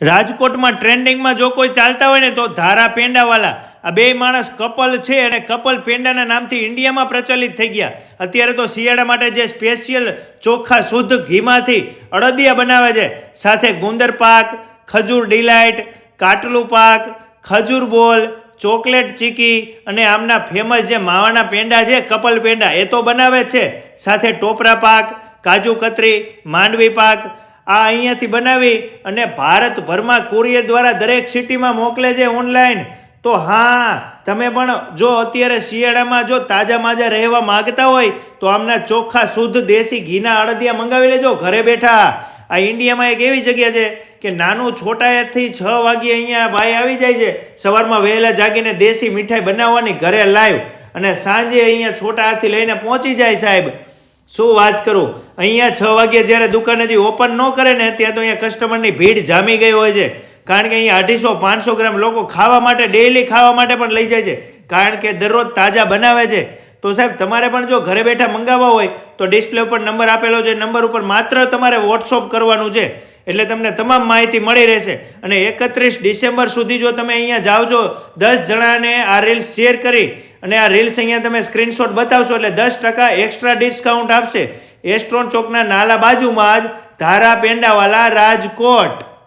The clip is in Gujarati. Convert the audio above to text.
રાજકોટમાં ટ્રેન્ડિંગમાં જો કોઈ ચાલતા હોય ને તો ધારા પેંડાવાલા. આ બે માણસ કપલ છે અને કપલ પેંડાના નામથી ઇન્ડિયામાં પ્રચલિત થઈ ગયા. અત્યારે તો શિયાળા માટે જે સ્પેશિયલ ચોખ્ખા શુદ્ધ ઘીમાંથી અડદિયા બનાવે છે. સાથે ગુંદર પાક, ખજૂર ડિલાઇટ, કાટલું પાક, ખજૂર બોલ, ચોકલેટ ચીકી અને આમના ફેમસ જે માવાના પેંડા છે, કપલ પેંડા, એ તો બનાવે છે. સાથે ટોપરા પાક, કાજુ કતરી, માંડવી પાક આ અહીંયાથી બનાવી અને ભારતભરમાં કુરિયર દ્વારા દરેક સિટીમાં મોકલે છે ઓનલાઈન. તો હા, તમે પણ જો અત્યારે શિયાળામાં જો તાજા માજા રહેવા માગતા હોય, તો આમના ચોખ્ખા શુદ્ધ દેશી ઘીના અડદિયા મંગાવી લેજો, ઘરે બેઠા. આ ઇન્ડિયામાં એક એવી જગ્યા છે કે નાનું છોટાથી છ વાગ્યે અહીંયા ભાઈ આવી જાય છે. સવારમાં વહેલા જાગીને દેશી મીઠાઈ બનાવવાની ઘરે લાઈવ. અને સાંજે અહીંયા છોટા હાથથી લઈને પહોંચી જાય સાહેબ. શું વાત કરું? અહીંયા છ વાગ્યે જ્યારે દુકાન હજી ઓપન ન કરે ને ત્યાં તો અહીંયા કસ્ટમરની ભીડ જામી ગઈ હોય છે. કારણ કે અહીંયા અઢીસો, પાંચસો ગ્રામ લોકો ખાવા માટે ડેઈલી ખાવા માટે પણ લઈ જાય છે. કારણ કે દરરોજ તાજા બનાવે છે. તો સાહેબ, તમારે પણ જો ઘરે બેઠા મંગાવવા હોય, તો ડિસ્પ્લે ઉપર નંબર આપેલો છે. નંબર ઉપર માત્ર તમારે વોટ્સઅપ કરવાનું છે. એટલે તમને તમામ માહિતી મળી રહેશે. અને એકત્રીસ ડિસેમ્બર સુધી જો તમે અહીંયા જાઓ છો દસ જણાને આ રીલ્સ શેર કરી અને આ રીલ્સ અહીંયા તમે સ્ક્રીનશોટ બતાવશો એટલે દસ ટકા એક્સ્ટ્રા ડિસ્કાઉન્ટ આપશે. એસ્ટ્રોન ચોકના નાલા બાજુમાં જ ધારા પેંડાવાલા રાજકોટ.